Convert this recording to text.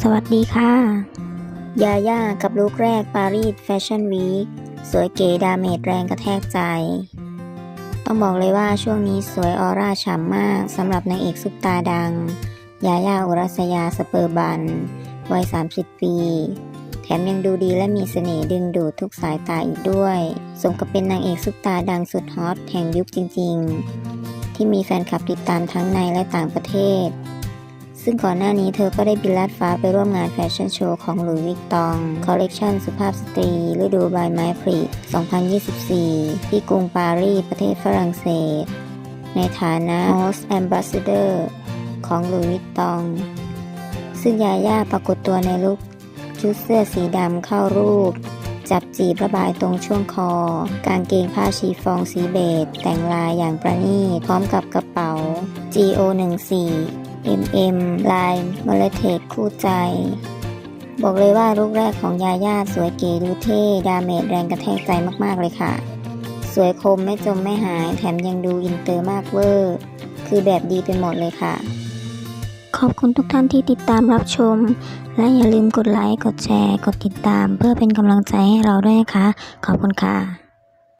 สวัสดีค่ะ ยาย่ากับลูกแรกปารีสแฟชั่นวีคสวยเก๋ดาเมจแรงกระแทกใจ ต้องบอกเลยว่าช่วงนี้สวยออร่าฉ่ำมากสำหรับนางเอกซุปตาดัง ยาย่าอุรัสยาสเปอร์บัน วัย 30 ปี แถมยังดูดีและมีเสน่ห์ดึงดูดทุกสายตาอีกด้วยสมกับเป็นนางเอกซุปตาดังสุดฮอตแห่งยุคจริง ๆ ที่มีแฟนคลับติดตามทั้งในและต่างประเทศ ซึ่งก่อนหน้านี้เธอก็ได้บินลัดฟ้าไปร่วมงานแฟชั่นโชว์ของหลุยส์วิกตองคอลเลกชันสุภาพสตรี ฤดูใบไม้ผลิ2024 ที่กรุงปารีสประเทศฝรั่งเศส ในฐานะ Most Ambassador ของหลุยส์วิกตอง ซึ่งยาย่าปรากฏตัวในลุคชุดเสื้อสีดำเข้ารูปจับจีบระบายตรงช่วงคอ กางเกงผ้าชีฟองสีเบจแต่งลายอย่างประณีตพร้อมกับกระเป๋า GO14 MM ลายมเลเทศคู่ใจ บอกเลยว่าลูกแรกของยาย่าสวยเก๋ดูเท่ ดาเมจแรงกระแทกใจมากๆเลยค่ะ สวยคมไม่จมไม่หายแถมยังดูอินเตอร์มากเวอร์ คือแบบดีไปหมดเลยค่ะ ขอบคุณทุกท่านที่ติดตามรับชม และอย่าลืมกดไลค์ กดแชร์ กดติดตาม เพื่อเป็นกำลังใจให้เราด้วยนะคะ ขอบคุณค่ะ